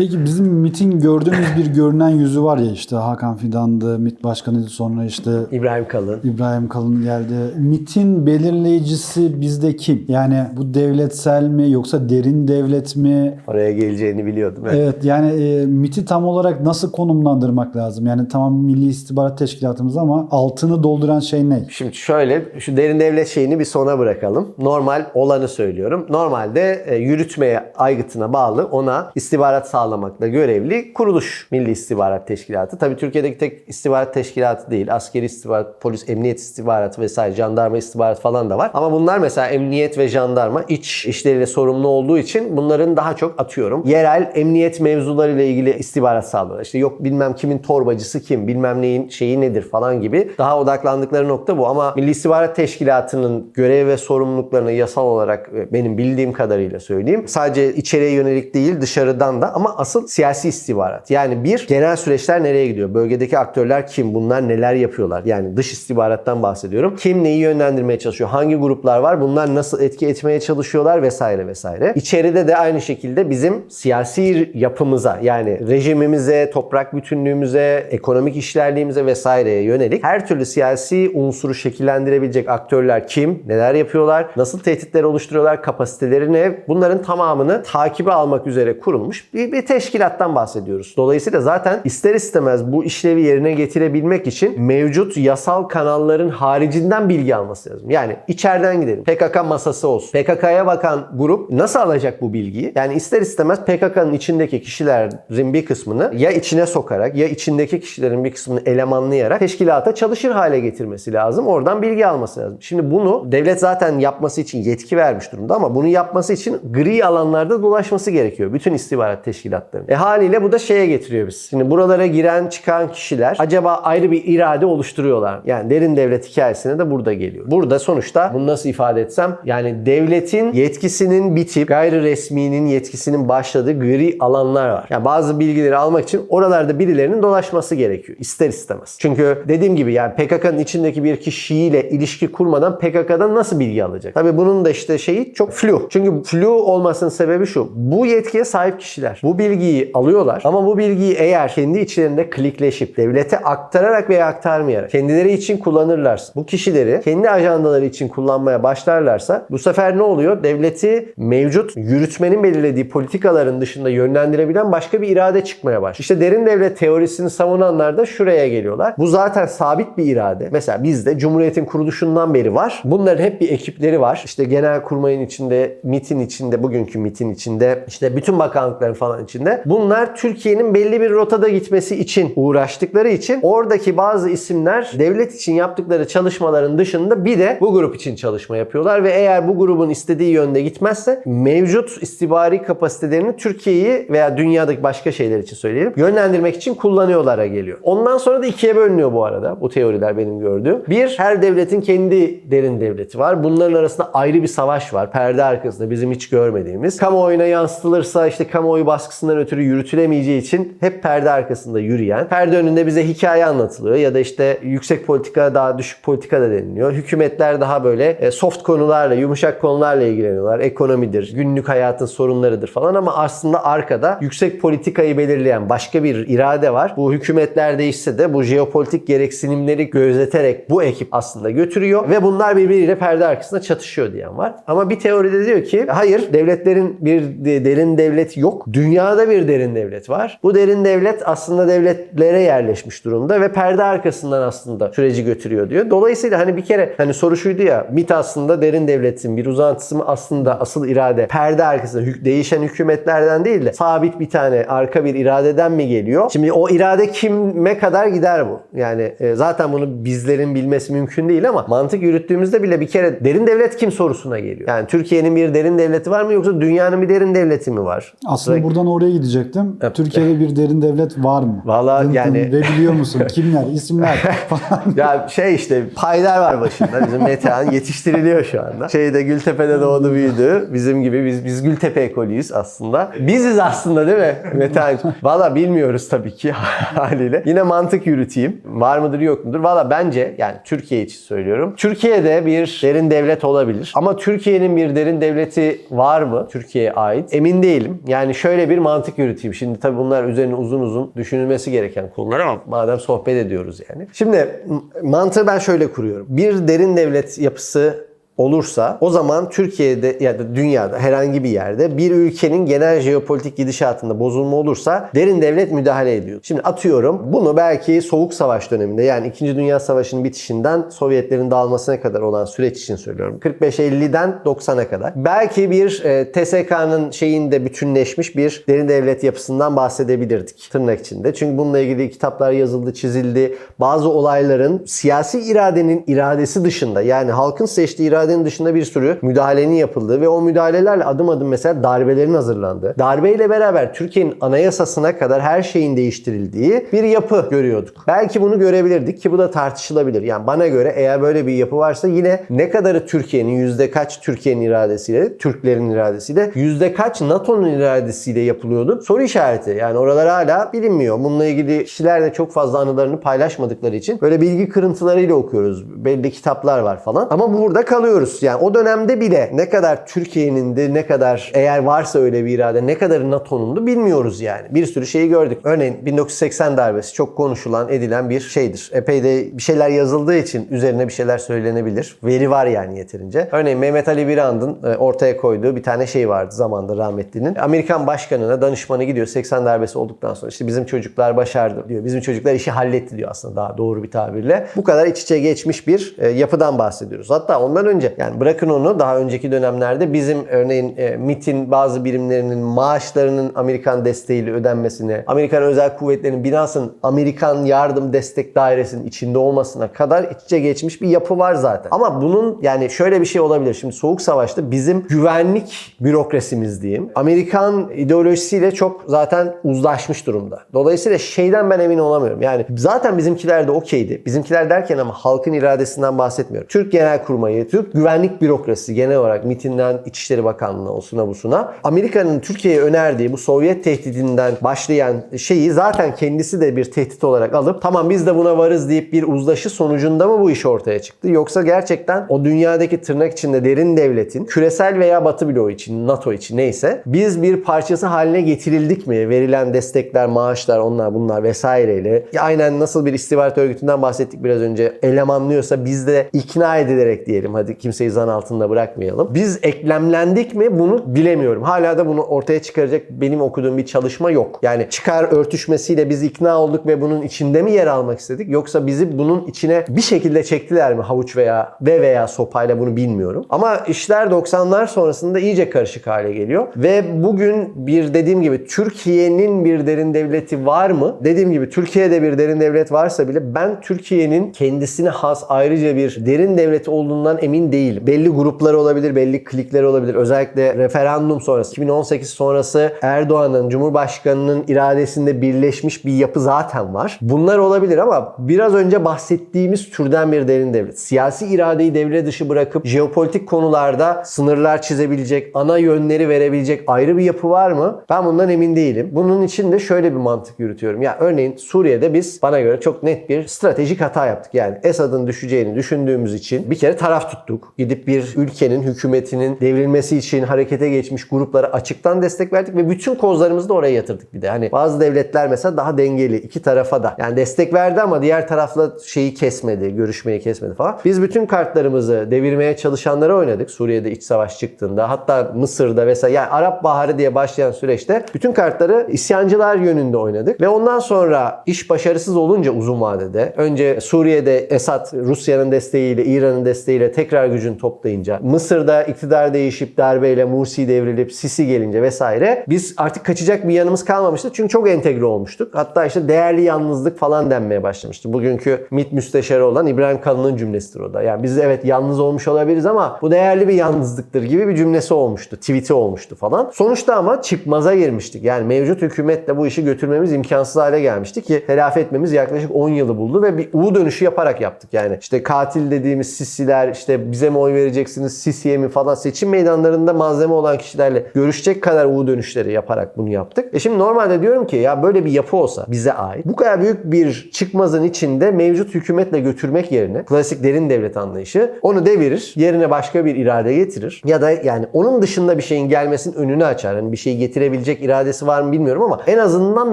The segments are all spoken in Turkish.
Peki bizim MIT'in gördüğümüz bir görünen yüzü var ya işte Hakan Fidan'dı, MIT Başkanı'ydı sonra işte İbrahim Kalın. İbrahim Kalın geldi. MIT'in belirleyicisi bizde kim? Yani bu devletsel mi yoksa derin devlet mi? Oraya geleceğini biliyordum. Evet. Evet yani e, MIT'i tam olarak nasıl konumlandırmak lazım? Yani tamam Milli İstihbarat Teşkilatımız ama altını dolduran şey ne? Şimdi şöyle şu derin devlet şeyini bir sona bırakalım. Normal olanı söylüyorum. Normalde e, yürütmeye aygıtına bağlı ona istihbarat sağlamakla görevli kuruluş Milli İstihbarat Teşkilatı. Tabii Türkiye'deki tek istihbarat teşkilatı değil. Askeri istihbarat, polis, emniyet istihbaratı vesaire, jandarma istihbaratı falan da var. Ama bunlar mesela emniyet ve jandarma iç işleriyle sorumlu olduğu için bunların daha çok atıyorum. Yerel emniyet mevzularıyla ilgili istihbarat sağlıyorlar. İşte yok bilmem kimin torbacısı kim, bilmem neyin şeyi nedir falan gibi daha odaklandıkları nokta bu. Ama Milli İstihbarat Teşkilatı'nın görev ve sorumluluklarını yasal olarak e, benim bildiğim kadarıyla söyleyeyim. Sadece içeriye yönelik değil dışarıdan da ama asıl siyasi istihbarat. Yani bir genel süreçler nereye gidiyor? Bölgedeki aktörler kim? Bunlar neler yapıyorlar? Yani dış istihbarattan bahsediyorum. Kim neyi yönlendirmeye çalışıyor? Hangi gruplar var? Bunlar nasıl etki etmeye çalışıyorlar vesaire vesaire. İçeride de aynı şekilde bizim siyasi yapımıza yani rejimimize, toprak bütünlüğümüze, ekonomik işlerliğimize vesaireye yönelik her türlü siyasi unsuru şekillendirebilecek aktörler kim? Neler yapıyorlar? Nasıl tehditler oluşturuyorlar? Kapasiteleri ne? Bunların tamamını takibe almak üzere kurulmuş bir, bir teşkilattan bahsediyoruz. Dolayısıyla zaten ister istemez bu işlevi yerine getirebilmek için mevcut yasal kanalların haricinden bilgi alması lazım. Yani içeriden gidelim. PKK masası olsun. PKK'ya bakan grup nasıl alacak bu bilgiyi? Yani ister istemez PKK'nın içindeki kişilerin bir kısmını ya içine sokarak ya içindeki kişilerin bir kısmını elemanlayarak teşkilata çalışır hale getirmesi lazım. Oradan bilgi alması lazım. Şimdi bunu devlet zaten yapması için yetki vermiş durumda ama bunu yapması için gri alanlarda dolaşması gerekiyor. Bütün istihbarat teşkilatlarının. E haliyle bu da şeye getiriyor biz. Şimdi buralara giren çıkan kişiler acaba ayrı bir irade oluşturuyorlar. Yani derin devlet hikayesine de burada geliyor. Burada sonuçta bunu nasıl ifade etsem yani devletin yetkisinin bitip gayri resminin yetkisinin başladığı gri alanlar var. Yani bazı bilgileri almak için oralarda birilerinin dolaşması gerekiyor. ister istemez. Çünkü dediğim gibi yani PKK'nın içindeki bir kişiyle ilişki kurmadan PKK'dan nasıl bilgi alacak? Tabii bunun da işte şeyi çok flu. Çünkü flu olmasının sebebi şu. Bu yetkiye sahip kişiler bu bilgiyi alıyorlar ama bu bilgiyi eğer kendi içlerinde klikleşip devlete aktararak veya aktarmayarak kendileri için kullanırlarsa bu kişileri kendi ajandaları için kullanmaya başlarlarsa bu sefer ne oluyor? Devleti mevcut yürütmenin belirlediği politikaların dışında yönlendirebilen başka bir irade çıkmaya başlıyor. İşte derin devlet teorisini savunanlar da şuraya geliyorlar. Bu zaten sabit bir irade. Mesela bizde Cumhuriyet'in kuruluşundan beri var. Bunların hep bir ekipleri var. İşte genel kurmayın içinde, MIT'in içinde, bugünkü MIT'in içinde, işte bütün bakanlıkların falan içinde. Bunlar Türkiye'nin belli bir rotada gitmesi için uğraştıkları için oradaki bazı isimler devlet için yaptıkları çalışmaların dışında bir de bu grup için çalışma yapıyorlar ve eğer bu grubun istediği yönde gitmezse mevcut istihbari kapasitelerini Türkiye'yi veya dünyadaki başka şeyler için söyleyelim yönlendirmek için kullanıyorlara geliyor. Ondan sonra da ikiye bölünüyor bu arada bu teoriler benim gördüğüm. Bir, her devletin kendi derin devleti var. Bunların arasında ayrı bir savaş var. Perde arkasında bizim hiç görmediğimiz. Kamuoyuna yansıtılırsa işte kamuoyu baskısından ötürü yürütülemeyeceği için hep perde arkasında yürüyen. Perde önünde bize hikaye anlatılıyor ya da işte yüksek politika daha düşük politika da deniliyor. Hükümetler daha böyle e, soft konularla, yumuşak konularla ilgileniyorlar. Ekonomidir, günlük hayatın sorunlarıdır falan ama aslında arkada yüksek politikayı belirleyen başka bir irade var. Bu hükümetler değişse de bu jeopolitik gereksinimleri gözeterek bu ekip aslında götürüyor ve bunlar birbiriyle perde arkasında çatışıyor diyen var. Ama bir teoride diyor ki hayır devletlerin bir de- derin devlet yok. Dünyada bir derin devlet var. Bu derin devlet aslında devletlere yerleşmiş durumda ve perde arkasından aslında süreci götürüyor diyor. Dolayısıyla hani bir kere hani soru şuydu ya MIT aslında derin devletin bir uzantısı mı aslında asıl irade perde arkasında hük- değişen hükümetlerden değil de sabit bir tane arka bir iradeden mi geliyor? Şimdi o irade kime kadar gider bu? Yani e, zaten bunu bizlerin bilmesi mümkün değil ama mantık yürüttüğümüzde bile bir kere derin devlet kim sorusuna geliyor. Yani Türkiye'nin bir derin devleti var mı yoksa dünyanın bir derin devleti mi var? Aslında Ve- buradan oraya gidecektim. Evet. Türkiye'de bir derin devlet var mı? Valla yani- Ve biliyor musun? Kimler? isimler falan. Ya şey işte Paydar var başında. Bizim Metehan yetiştiriliyor şu anda. Şeyde Gültepe'de doğdu büyüdü. Bizim gibi biz biz Gültepe ekolüyüz aslında. Biziz aslında değil mi Metehan? Valla bilmiyoruz tabii ki haliyle. Yine mantık yürüteyim. Var mıdır yok mudur? Valla bence yani Türkiye için söylüyorum. Türkiye'de bir derin devlet olabilir. Ama Türkiye'nin bir derin devleti var mı? Türkiye'ye ait. Emin değilim. Yani şöyle bir mantık yürüteyim. Şimdi tabii bunlar üzerine uzun uzun düşünülmesi gereken konular ama madem sohbet ediyoruz yani. Şimdi mantığı ben şöyle kuruyorum. Bir derin devlet yapısı olursa o zaman Türkiye'de ya da dünyada herhangi bir yerde bir ülkenin genel jeopolitik gidişatında bozulma olursa derin devlet müdahale ediyor. Şimdi atıyorum bunu belki Soğuk Savaş döneminde yani 2. Dünya Savaşı'nın bitişinden Sovyetlerin dağılmasına kadar olan süreç için söylüyorum. 45-50'den 90'a kadar. Belki bir e, TSK'nın şeyinde bütünleşmiş bir derin devlet yapısından bahsedebilirdik tırnak içinde. Çünkü bununla ilgili kitaplar yazıldı, çizildi. Bazı olayların siyasi iradenin iradesi dışında yani halkın seçtiği iradenin dışında bir sürü müdahalenin yapıldığı ve o müdahalelerle adım adım mesela darbelerin hazırlandığı. Darbeyle beraber Türkiye'nin anayasasına kadar her şeyin değiştirildiği bir yapı görüyorduk. Belki bunu görebilirdik ki bu da tartışılabilir. Yani bana göre eğer böyle bir yapı varsa yine ne kadarı Türkiye'nin yüzde kaç Türkiye'nin iradesiyle, Türklerin iradesiyle, yüzde kaç NATO'nun iradesiyle yapılıyordu? Soru işareti. Yani oralar hala bilinmiyor. Bununla ilgili kişiler de çok fazla anılarını paylaşmadıkları için böyle bilgi kırıntılarıyla okuyoruz. Belli kitaplar var falan. Ama burada kalıyoruz. Yani o dönemde bile ne kadar Türkiye'nin de ne kadar eğer varsa öyle bir irade ne kadar NATO'nun da bilmiyoruz yani. Bir sürü şeyi gördük. Örneğin 1980 darbesi çok konuşulan edilen bir şeydir. Epey de bir şeyler yazıldığı için üzerine bir şeyler söylenebilir. Veri var yani yeterince. Örneğin Mehmet Ali Birand'ın e, ortaya koyduğu bir tane şey vardı zamanda rahmetlinin. Amerikan başkanına danışmanı gidiyor 80 darbesi olduktan sonra işte bizim çocuklar başardı diyor. Bizim çocuklar işi halletti diyor aslında daha doğru bir tabirle. Bu kadar iç içe geçmiş bir e, yapıdan bahsediyoruz. Hatta ondan önce yani bırakın onu daha önceki dönemlerde bizim örneğin e, MIT'in bazı birimlerinin maaşlarının Amerikan desteğiyle ödenmesine, Amerikan Özel Kuvvetleri'nin binasının Amerikan Yardım Destek Dairesi'nin içinde olmasına kadar iç içe geçmiş bir yapı var zaten. Ama bunun yani şöyle bir şey olabilir. Şimdi Soğuk Savaş'ta bizim güvenlik bürokrasimiz diyeyim. Amerikan ideolojisiyle çok zaten uzlaşmış durumda. Dolayısıyla şeyden ben emin olamıyorum. Yani zaten bizimkiler de okeydi. Bizimkiler derken ama halkın iradesinden bahsetmiyorum. Türk Genelkurmayı, Türk güvenlik bürokrasisi genel olarak MIT'inden İçişleri Bakanlığı'na olsuna busuna Amerika'nın Türkiye'ye önerdiği bu Sovyet tehdidinden başlayan şeyi zaten kendisi de bir tehdit olarak alıp tamam biz de buna varız deyip bir uzlaşı sonucunda mı bu iş ortaya çıktı? Yoksa gerçekten o dünyadaki tırnak içinde derin devletin küresel veya batı bloğu için, NATO için neyse biz bir parçası haline getirildik mi? Verilen destekler, maaşlar, onlar bunlar vesaireyle ya aynen nasıl bir istihbarat örgütünden bahsettik biraz önce elemanlıyorsa biz de ikna edilerek diyelim hadi kimseyi zan altında bırakmayalım. Biz eklemlendik mi bunu bilemiyorum. Hala da bunu ortaya çıkaracak benim okuduğum bir çalışma yok. Yani çıkar örtüşmesiyle biz ikna olduk ve bunun içinde mi yer almak istedik yoksa bizi bunun içine bir şekilde çektiler mi havuç veya ve veya sopayla bunu bilmiyorum. Ama işler 90'lar sonrasında iyice karışık hale geliyor ve bugün bir dediğim gibi Türkiye'nin bir derin devleti var mı? Dediğim gibi Türkiye'de bir derin devlet varsa bile ben Türkiye'nin kendisine has ayrıca bir derin devlet olduğundan emin değilim. Belli grupları olabilir, belli klikleri olabilir. Özellikle referandum sonrası, 2018 sonrası Erdoğan'ın, Cumhurbaşkanı'nın iradesinde birleşmiş bir yapı zaten var. Bunlar olabilir ama biraz önce bahsettiğimiz türden bir derin devlet. Siyasi iradeyi devre dışı bırakıp jeopolitik konularda sınırlar çizebilecek, ana yönleri verebilecek ayrı bir yapı var mı? Ben bundan emin değilim. Bunun için de şöyle bir mantık yürütüyorum. Ya örneğin Suriye'de biz bana göre çok net bir stratejik hata yaptık. Yani Esad'ın düşeceğini düşündüğümüz için bir kere taraf tuttuk. Gidip bir ülkenin hükümetinin devrilmesi için harekete geçmiş gruplara açıktan destek verdik ve bütün kozlarımızı da oraya yatırdık bir de. Hani bazı devletler mesela daha dengeli iki tarafa da. Yani destek verdi ama diğer tarafla şeyi kesmedi, görüşmeyi kesmedi falan. Biz bütün kartlarımızı devirmeye çalışanlara oynadık. Suriye'de iç savaş çıktığında hatta Mısır'da vesaire yani Arap Baharı diye başlayan süreçte bütün kartları isyancılar yönünde oynadık ve ondan sonra iş başarısız olunca uzun vadede önce Suriye'de Esad Rusya'nın desteğiyle, İran'ın desteğiyle tekrar gücünü toplayınca, Mısır'da iktidar değişip darbeyle Mursi devrilip Sisi gelince vesaire biz artık kaçacak bir yanımız kalmamıştı. Çünkü çok entegre olmuştuk. Hatta işte değerli yalnızlık falan denmeye başlamıştı. Bugünkü MİT müsteşarı olan İbrahim Kalın'ın cümlesidir o da. Yani biz evet yalnız olmuş olabiliriz ama bu değerli bir yalnızlıktır gibi bir cümlesi olmuştu. Tweet'i olmuştu falan. Sonuçta ama çıkmaza girmiştik. Yani mevcut hükümetle bu işi götürmemiz imkansız hale gelmişti ki telafi etmemiz yaklaşık 10 yılı buldu ve bir U dönüşü yaparak yaptık. Yani işte katil dediğimiz Sisiler, işte bizi bize mi oy vereceksiniz, Sisi'ye mi falan seçim meydanlarında malzeme olan kişilerle görüşecek kadar U dönüşleri yaparak bunu yaptık. E şimdi normalde diyorum ki ya böyle bir yapı olsa bize ait. Bu kadar büyük bir çıkmazın içinde mevcut hükümetle götürmek yerine klasik derin devlet anlayışı onu devirir. Yerine başka bir irade getirir. Ya da yani onun dışında bir şeyin gelmesinin önünü açar. Hani bir şeyi getirebilecek iradesi var mı bilmiyorum ama en azından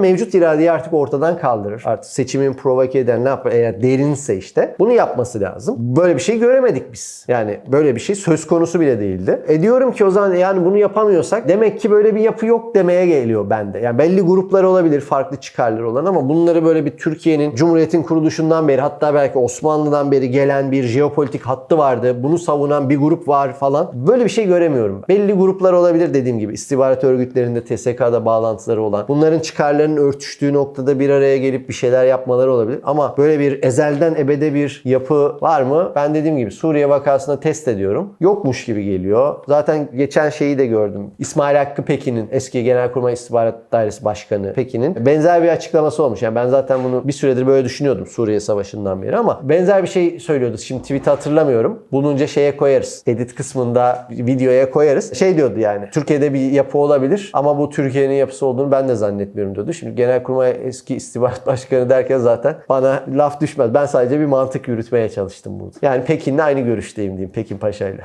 mevcut iradeyi artık ortadan kaldırır. Artık seçimin provoke eden ne yapar? Eğer derinse işte bunu yapması lazım. Böyle bir şey göremedik biz. Yani böyle bir şey söz konusu bile değildi. E diyorum ki o zaman yani bunu yapamıyorsak demek ki böyle bir yapı yok demeye geliyor bende. Yani belli gruplar olabilir farklı çıkarları olan ama bunları böyle bir Türkiye'nin Cumhuriyet'in kuruluşundan beri hatta belki Osmanlı'dan beri gelen bir jeopolitik hattı vardı. Bunu savunan bir grup var falan. Böyle bir şey göremiyorum. Belli gruplar olabilir dediğim gibi. istihbarat örgütlerinde TSK'da bağlantıları olan. Bunların çıkarlarının örtüştüğü noktada bir araya gelip bir şeyler yapmaları olabilir. Ama böyle bir ezelden ebede bir yapı var mı? Ben dediğim gibi Suriye vakasında test ediyorum. Yokmuş gibi geliyor. Zaten geçen şeyi de gördüm. İsmail Hakkı Pekin'in eski Genelkurmay İstihbarat Dairesi Başkanı Pekin'in benzer bir açıklaması olmuş. Yani ben zaten bunu bir süredir böyle düşünüyordum Suriye Savaşı'ndan beri ama benzer bir şey söylüyordu. Şimdi tweet hatırlamıyorum. Bulunca şeye koyarız. Edit kısmında videoya koyarız. Şey diyordu yani. Türkiye'de bir yapı olabilir ama bu Türkiye'nin yapısı olduğunu ben de zannetmiyorum diyordu. Şimdi Genelkurmay eski istihbarat başkanı derken zaten bana laf düşmez. Ben sadece bir mantık yürütmeye çalıştım burada. Yani Pekin'le aynı görüşteyim diyeyim Pekin Paşa'yla.